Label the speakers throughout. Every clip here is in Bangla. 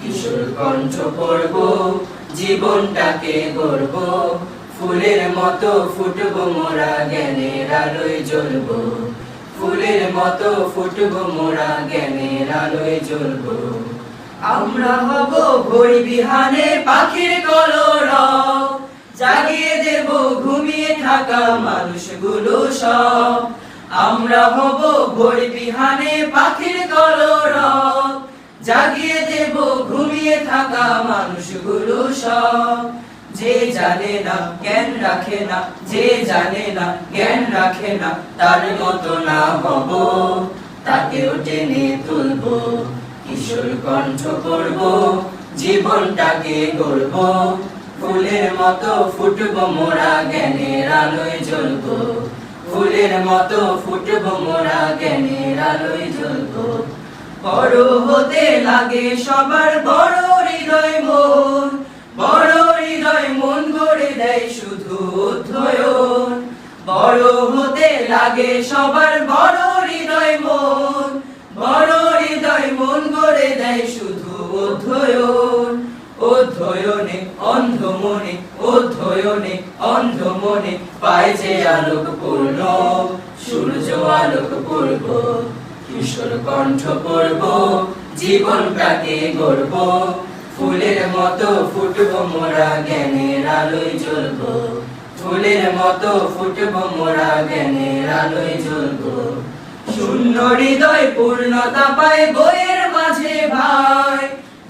Speaker 1: কিশোর কণ্ঠ পড়ব, জীবনটাকে গড়ব, ফুলের মতো ফুটব, মোরা জ্ঞানের আলোয় জ্বলব। ফুলের মতো ফুটব, মোরা জ্ঞানের আলোয় জ্বলব। আমরা হব ভোর বিহানে পাখির কলর জাগিয়ে দেব ঘুমিয়ে থাকা মানুষগুলো সব। আমরা হব ভোর বিহানে পাখির কলর জাগিয়ে দেব ঘুমিয়ে থাকা মানুষগুলো সব। যে জানে না, জ্ঞান রাখে না, যে জানে না, জ্ঞান রাখে না, তার মতো না হব। তাকেও টেনে তুলবো, কিশোর কণ্ঠ করব, জীবনটাকে গড়ব। ফুলের মতো ফুটব মোরা জ্ঞানের আলোয় জ্বলব। ফুলের মতো ফুটব মোরা জ্ঞানের আলোয় জ্বলব। বড় হতে লাগে সবার বড় হৃদয় মন। বড় হৃদয় মন গড়ে দেয় শুধু অধ্যয়ন বড় হতে লাগে সবার বড় হৃদয় মন। বড় হৃদয় মন গড়ে দেয় শুধু অধ্যয়ন অধ্যয়নে অন্ধ মনে অধ্যয়নে অন্ধ মনে পায় যে আলোক পূর্ণ সূর্য আলোক পূর্ব কিশোর কণ্ঠ পড়ব জীবনটাকে গড়ব। ফুলের মতো ফুটব মোরা জ্ঞানের আলোয় জ্বলব। ফুলের মতো ফুটব মোরা জ্ঞানের আলোয় জ্বলব। শূন্য হৃদয় পূর্ণতা পায় বইয়ের মাঝে ভাই।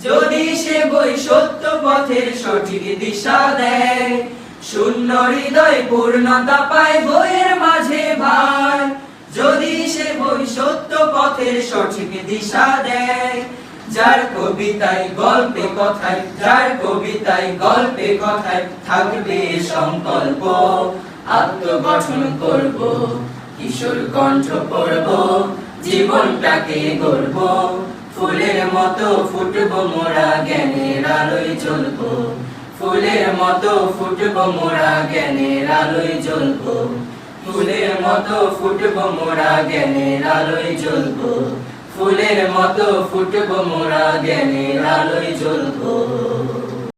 Speaker 1: যদি সে বই সত্য পথের সঠিক দিশা দেয়, শূন্য হৃদয় পূর্ণতা পায় বইয়ের মাঝে ভাই। সঠিক দিশা দেয়। যার কবিতায় গল্পে কথায়, যার কবিতায় গল্পে কথায় থাকবে সংকল্প। আত্মগঠন করব, কিশোর কণ্ঠ জীবনটাকে গড়ব। ফুলের মতো ফুটব মোরা জ্ঞানের আলোয় জ্বলব। ফুলের মতো ফুটব মোরা জ্ঞানের আলোয় জ্বলব। ফুলের মতো ফুটব মোরা জ্ঞানের আলোয় জ্বলব। ফুলের মতো ফুটব মোরা জ্ঞানের আলোয় জ্বলব।